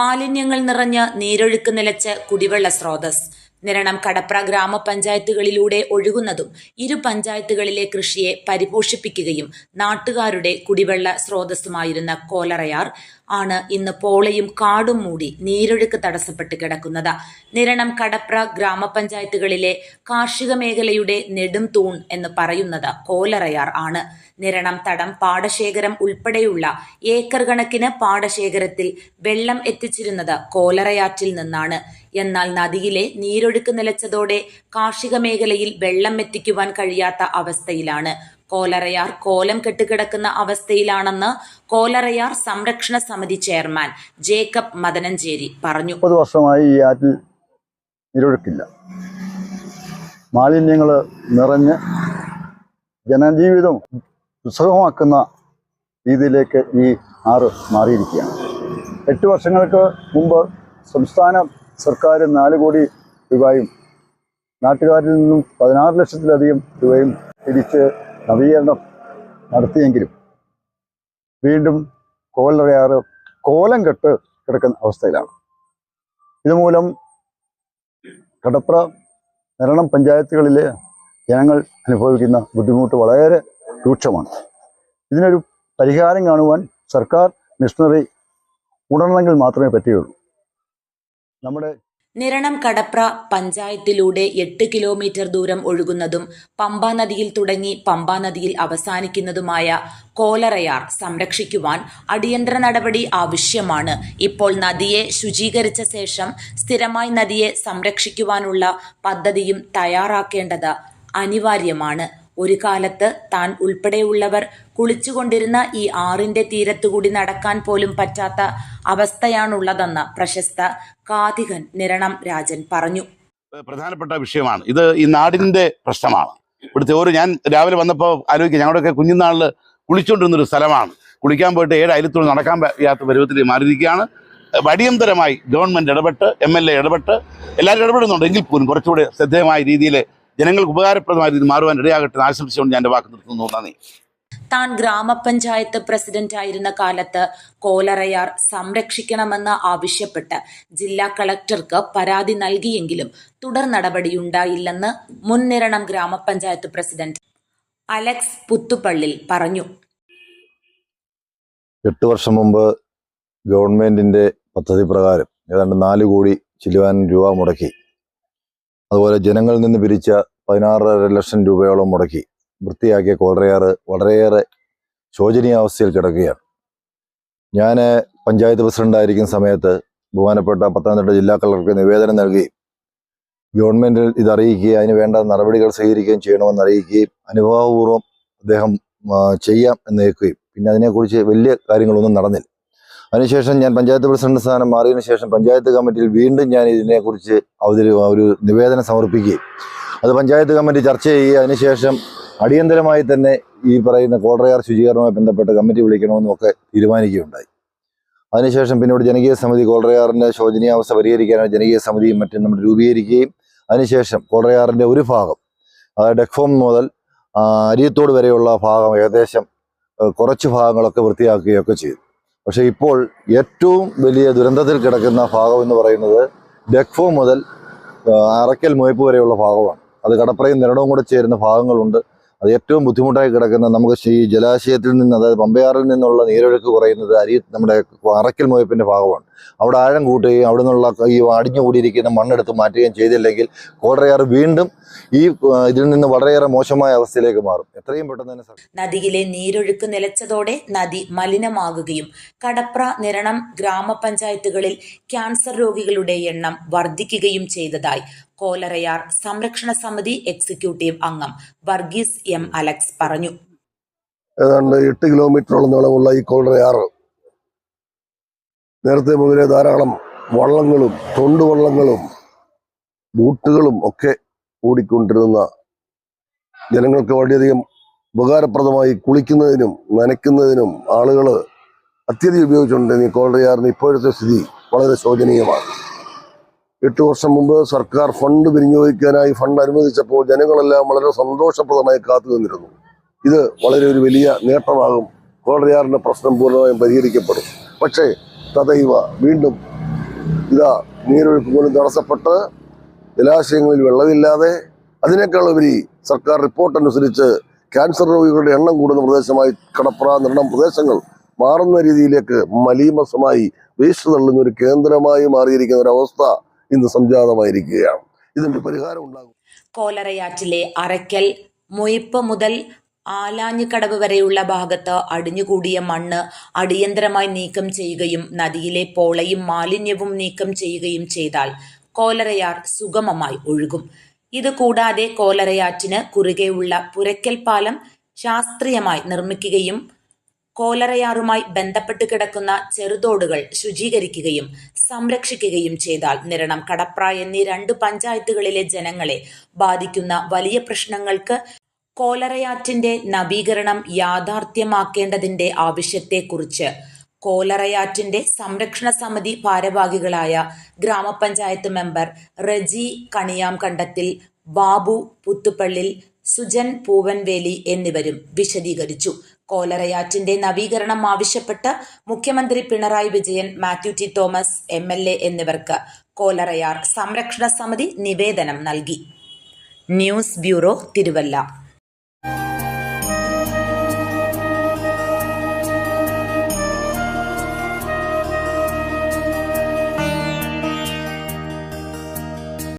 മാലിന്യങ്ങൾ നിറഞ്ഞ് നീരൊഴുക്ക് നിലച്ച് കുടിവെള്ള സ്രോതസ് നിരണം കടപ്ര ഗ്രാമപഞ്ചായത്തുകളിലൂടെ ഒഴുകുന്നതും ഇരു പഞ്ചായത്തുകളിലെ കൃഷിയെ പരിപോഷിപ്പിക്കുകയും നാട്ടുകാരുടെ കുടിവെള്ള സ്രോതസ്സുമായിരുന്ന കോലറയാർ ആണ് ഇന്ന് പോളയും കാടും മൂടി നീരൊഴുക്ക് തടസ്സപ്പെട്ട് കിടക്കുന്നത്. നിരണം കടപ്ര ഗ്രാമപഞ്ചായത്തുകളിലെ കാർഷിക മേഖലയുടെ നെടും തൂൺ എന്ന് പറയുന്നത് കോലറയാർ ആണ്. നിരണം തടം പാടശേഖരം ഉൾപ്പെടെയുള്ള ഏക്കർ കണക്കിന് പാടശേഖരത്തിൽ വെള്ളം എത്തിച്ചിരുന്നത് കോലറയാറ്റിൽ നിന്നാണ്. എന്നാൽ നദിയിലെ നീരൊഴുക്ക് നിലച്ചതോടെ കാർഷിക മേഖലയിൽ വെള്ളം എത്തിക്കുവാൻ കഴിയാത്ത അവസ്ഥയിലാണ്. കോലറയാർ കോലം കെട്ടുകിടക്കുന്ന അവസ്ഥയിലാണെന്ന് കോലറയാർ സംരക്ഷണ സമിതി ചെയർമാൻ ജേക്കബ് മദനഞ്ചേരി പറഞ്ഞു. മുപ്പത് വർഷമായി ഈ ആറ്റിൽ നിരൊഴുക്കില്ല. മാലിന്യങ്ങൾ നിറഞ്ഞ് ജനജീവിതം ദുസ്സഹമാക്കുന്ന രീതിയിലേക്ക് ഈ ആറ് മാറിയിരിക്കുകയാണ്. എട്ട് വർഷങ്ങൾക്ക് മുമ്പ് സംസ്ഥാന സർക്കാർ നാല് കോടി രൂപയും നാട്ടുകാരിൽ നിന്നും പതിനാറ് ലക്ഷത്തിലധികം രൂപയും തിരിച്ച് നവീകരണം നടത്തിയെങ്കിലും വീണ്ടും കോലറയാറ് കോലം കെട്ട് കിടക്കുന്ന അവസ്ഥയിലാണ്. ഇതുമൂലം കടപ്ര മരണം പഞ്ചായത്തുകളിലെ ജനങ്ങൾ അനുഭവിക്കുന്ന ബുദ്ധിമുട്ട് വളരെ രൂക്ഷമാണ്. ഇതിനൊരു പരിഹാരം കാണുവാൻ സർക്കാർ മിഷണറി ഉണർന്നെങ്കിൽ മാത്രമേ പറ്റുകയുള്ളൂ. നമ്മുടെ നിരണം കടപ്ര പഞ്ചായത്തിലൂടെ എട്ട് കിലോമീറ്റർ ദൂരം ഒഴുകുന്നതും പമ്പാ നദിയിൽ തുടങ്ങി പമ്പാ നദിയിൽ അവസാനിക്കുന്നതുമായ കോലറയാർ സംരക്ഷിക്കുവാൻ അടിയന്തര നടപടി ആവശ്യമാണ്. ഇപ്പോൾ നദിയെ ശുചീകരിച്ച ശേഷം സ്ഥിരമായി നദിയെ സംരക്ഷിക്കുവാനുള്ള പദ്ധതിയും തയ്യാറാക്കേണ്ടത് അനിവാര്യമാണ്. ഒരു കാലത്ത് താൻ ഉൾപ്പെടെയുള്ളവർ കുളിച്ചുകൊണ്ടിരുന്ന ഈ ആറിന്റെ തീരത്തുകൂടി നടക്കാൻ പോലും പറ്റാത്ത അവസ്ഥയാണുള്ളതെന്ന് പ്രശസ്ത കാതികൻ നിരണം രാജൻ പറഞ്ഞു. പ്രധാനപ്പെട്ട വിഷയമാണ്. ഇത് ഈ നാടിന്റെ പ്രശ്നമാണ്. ഇവിടുത്തെ ഓരോ ഞാൻ രാവിലെ വന്നപ്പോൾ ആലോചിക്കുക ഞങ്ങളുടെയൊക്കെ കുഞ്ഞുനാളിൽ കുളിച്ചുകൊണ്ടിരുന്നൊരു സ്ഥലമാണ്. കുളിക്കാൻ പോയിട്ട് ഏഴ് അയലത്തോട് നടക്കാൻ വയ്യാത്ത പരുവത്തിൽ മാറിയിരിക്കുകയാണ്. അടിയന്തരമായി ഗവൺമെന്റ് ഇടപെട്ട് എം എൽ എ ഇടപെട്ട് എല്ലാവരും ഇടപെടുന്നുണ്ട്. എങ്കിൽ പോലും കുറച്ചുകൂടി ശ്രദ്ധേയമായ രീതിയിൽ ജനങ്ങൾക്ക് ഉപകാരപ്രദമായ രീതിയിൽ മാറുവാൻ ഇടയാകട്ടെ ആശംസിച്ചുകൊണ്ട് ഞാൻ എന്റെ വാക്ക് നിർത്തുന്നു. നന്ദി. താൻ ഗ്രാമപഞ്ചായത്ത് പ്രസിഡന്റ് ആയിരുന്ന കാലത്ത് കോലറയാർ സംരക്ഷിക്കണമെന്ന് ആവശ്യപ്പെട്ട് ജില്ലാ കളക്ടർക്ക് പരാതി നൽകിയെങ്കിലും തുടർ നടപടിയുണ്ടായില്ലെന്ന് മുൻനിരണം ഗ്രാമപഞ്ചായത്ത് പ്രസിഡന്റ് അലക്സ് പുത്തുപള്ളിൽ പറഞ്ഞു. എട്ട് വർഷം മുമ്പ് ഗവൺമെന്റിന്റെ പദ്ധതി പ്രകാരം ഏതാണ്ട് നാല് കോടി ചില്ലുവാൻ രൂപ മുടക്കി. അതുപോലെ ജനങ്ങളിൽ നിന്ന് പിരിച്ച പതിനാറര ലക്ഷം രൂപയോളം മുടക്കി വൃത്തിയാക്കിയ കോളറയാറ് വളരെയേറെ ശോചനീയാവസ്ഥയിൽ കിടക്കുകയാണ്. ഞാൻ പഞ്ചായത്ത് പ്രസിഡന്റായിരിക്കുന്ന സമയത്ത് ബഹുമാനപ്പെട്ട പത്തനംതിട്ട ജില്ലാ കളക്ടർക്ക് നിവേദനം നൽകുകയും ഗവൺമെന്റിൽ ഇതറിയിക്കുകയും അതിന് വേണ്ട നടപടികൾ സ്വീകരിക്കുകയും ചെയ്യണമെന്ന് അറിയിക്കുകയും അനുഭാവപൂർവം അദ്ദേഹം ചെയ്യാം എന്ന് കേൾക്കുകയും പിന്നെ അതിനെക്കുറിച്ച് വലിയ കാര്യങ്ങളൊന്നും നടന്നില്ല. അതിനുശേഷം ഞാൻ പഞ്ചായത്ത് പ്രസിഡന്റ് സ്ഥാനം മാറിയതിനു ശേഷം പഞ്ചായത്ത് കമ്മിറ്റിയിൽ വീണ്ടും ഞാൻ ഇതിനെക്കുറിച്ച് അവതരി ഒരു നിവേദനം സമർപ്പിക്കുകയും. അത് പഞ്ചായത്ത് കമ്മിറ്റി ചർച്ച ചെയ്യുകയും അതിനുശേഷം അടിയന്തരമായി തന്നെ ഈ പറയുന്ന കോളറയാർ ശുചീകരണവുമായി ബന്ധപ്പെട്ട് കമ്മിറ്റി വിളിക്കണമെന്നും ഒക്കെ തീരുമാനിക്കുകയുണ്ടായി. അതിനുശേഷം പിന്നീട് ജനകീയ സമിതി കോളറയാറിന്റെ ശോചനീയാവസ്ഥ പരിഹരിക്കാനായി ജനകീയ സമിതിയും മറ്റും നമ്മൾ രൂപീകരിക്കുകയും അതിനുശേഷം കോളറയാറിന്റെ ഒരു ഭാഗം അതായത് ഡെക്ഫോം മുതൽ അരിയത്തോട് വരെയുള്ള ഭാഗം ഏകദേശം കുറച്ച് ഭാഗങ്ങളൊക്കെ വൃത്തിയാക്കുകയൊക്കെ ചെയ്തു. പക്ഷേ ഇപ്പോൾ ഏറ്റവും വലിയ ദുരന്തത്തിൽ കിടക്കുന്ന ഭാഗം എന്ന് പറയുന്നത് ഡെക്ഫോ മുതൽ അറക്കൽ മുയപ്പ് വരെയുള്ള ഭാഗമാണ്. അത് കടപ്പുറയും നിരടവും കൂടെ ചേരുന്ന ഭാഗങ്ങളുണ്ട്. അത് ഏറ്റവും ബുദ്ധിമുട്ടായി കിടക്കുന്ന നമുക്ക് ഈ ജലാശയത്തിൽ നിന്ന് അതായത് പമ്പയാറിൽ നിന്നുള്ള നീരൊഴുക്ക് കുറയുന്നത് അരി നമ്മുടെ അറക്കൽ മുയപ്പിന്റെ ഭാഗമാണ്. അവിടെ ആഴം കൂട്ടുകയും അവിടെ നിന്നുള്ള ഈ അടിഞ്ഞു കൂടിയിരിക്കുന്ന മണ്ണെടുത്ത് മാറ്റുകയും ചെയ്തില്ലെങ്കിൽ കോടറയാർ വീണ്ടും ഈ ഇതിൽ നിന്ന് വളരെയേറെ മോശമായ അവസ്ഥയിലേക്ക് മാറും. എത്രയും പെട്ടെന്ന് തന്നെ നദിയിലെ നീരൊഴുക്ക് നിലച്ചതോടെ നദി മലിനമാകുകയും കടപ്ര നിരണം ഗ്രാമപഞ്ചായത്തുകളിൽ ക്യാൻസർ രോഗികളുടെ എണ്ണം വർദ്ധിക്കുകയും ചെയ്തതായി കോലറയാർ സംരക്ഷണ സമിതി എക്സിക്യൂട്ടീവ് അംഗം വർഗീസ് എം അലക്സ് പറഞ്ഞു. ഏതാണ്ട് എട്ട് കിലോമീറ്ററോളം നീളമുള്ള ഈ കോളറയാറ് നേരത്തെ മുതലേ ധാരാളം വള്ളങ്ങളും തൊണ്ടുവള്ളങ്ങളും ബൂട്ടുകളും ഒക്കെ ഓടിക്കൊണ്ടിരുന്ന ജനങ്ങൾക്ക് വളരെയധികം ഉപകാരപ്രദമായി കുളിക്കുന്നതിനും നനയ്ക്കുന്നതിനും ആളുകൾ അത്യധികം ഉപയോഗിച്ചുകൊണ്ടിരുന്ന ഈ കോളറിയാറിന് ഇപ്പോഴത്തെ സ്ഥിതി വളരെ ശോചനീയമാണ്. എട്ട് വർഷം മുമ്പ് സർക്കാർ ഫണ്ട് വിനിയോഗിക്കാനായി ഫണ്ട് അനുവദിച്ചപ്പോൾ ജനങ്ങളെല്ലാം വളരെ സന്തോഷപ്രദമായി കാത്തു നിന്നിരുന്നു. ഇത് വളരെ ഒരു വലിയ നേട്ടമാകും. കോളറിയാറിന്റെ പ്രശ്നം പൂർണമായും പരിഹരിക്കപ്പെടും. പക്ഷേ തദൈവ വീണ്ടും ഇതാ നീരൊഴുക്ക് പോലും തടസ്സപ്പെട്ട് ജലാശയങ്ങളിൽ വെള്ളമില്ലാതെ അതിനേക്കാൾ ഉപരി സർക്കാർ റിപ്പോർട്ട് അനുസരിച്ച് ക്യാൻസർ രോഗികളുടെ എണ്ണം കൂടുന്ന പ്രദേശമായി കടപ്ര നിർണം പ്രദേശങ്ങൾ മാറുന്ന രീതിയിലേക്ക് മലീമസമായി വേസ്റ്റ് തള്ളുന്ന ഒരു കേന്ദ്രമായി മാറിയിരിക്കുന്ന ഒരു അവസ്ഥ ഇന്ന് സംജാതമായിരിക്കുകയാണ്. ഇതിന്റെ പരിഹാരം ഉണ്ടാകും. കോലറയാറ്റിലെ അരക്കൽ മൊയ്പ്പ് മുതൽ ആലാഞ്ഞിക്കടവ് വരെയുള്ള ഭാഗത്ത് അടിഞ്ഞുകൂടിയ മണ്ണ് അടിയന്തരമായി നീക്കം ചെയ്യുകയും നദിയിലെ പോളയും മാലിന്യവും നീക്കം ചെയ്യുകയും ചെയ്താൽ കോലരയാർ സുഗമമായി ഒഴുകും. ഇത് കൂടാതെ കോലരയാറ്റിന് കുറുകെയുള്ള പുരയ്ക്കൽ പാലം ശാസ്ത്രീയമായി നിർമ്മിക്കുകയും കോലറയാറുമായി ബന്ധപ്പെട്ട് കിടക്കുന്ന ചെറുതോടുകൾ ശുചീകരിക്കുകയും സംരക്ഷിക്കുകയും ചെയ്താൽ നിരണം കടപ്ര എന്നീ രണ്ട് പഞ്ചായത്തുകളിലെ ജനങ്ങളെ ബാധിക്കുന്ന വലിയ പ്രശ്നങ്ങൾക്ക് കോലറയാറ്റിന്റെ നവീകരണം യാഥാർത്ഥ്യമാക്കേണ്ടതിന്റെ ആവശ്യത്തെക്കുറിച്ച് കോലറയാറ്റിന്റെ സംരക്ഷണ സമിതി ഭാരവാഹികളായ ഗ്രാമപഞ്ചായത്ത് മെമ്പർ റജി കണിയാം കണ്ടത്തിൽ ബാബു പുത്തുപ്പള്ളിൽ സുജൻ പൂവൻവേലി എന്നിവരും വിശദീകരിച്ചു. കോലറയാറ്റിന്റെ നവീകരണം ആവശ്യപ്പെട്ട് മുഖ്യമന്ത്രി Pinarayi Vijayan Mathew T Thomas M L A എന്നിവർക്ക് കോലറയാർ സംരക്ഷണ സമിതി നിവേദനം നൽകി. News bureau Thiruvalla.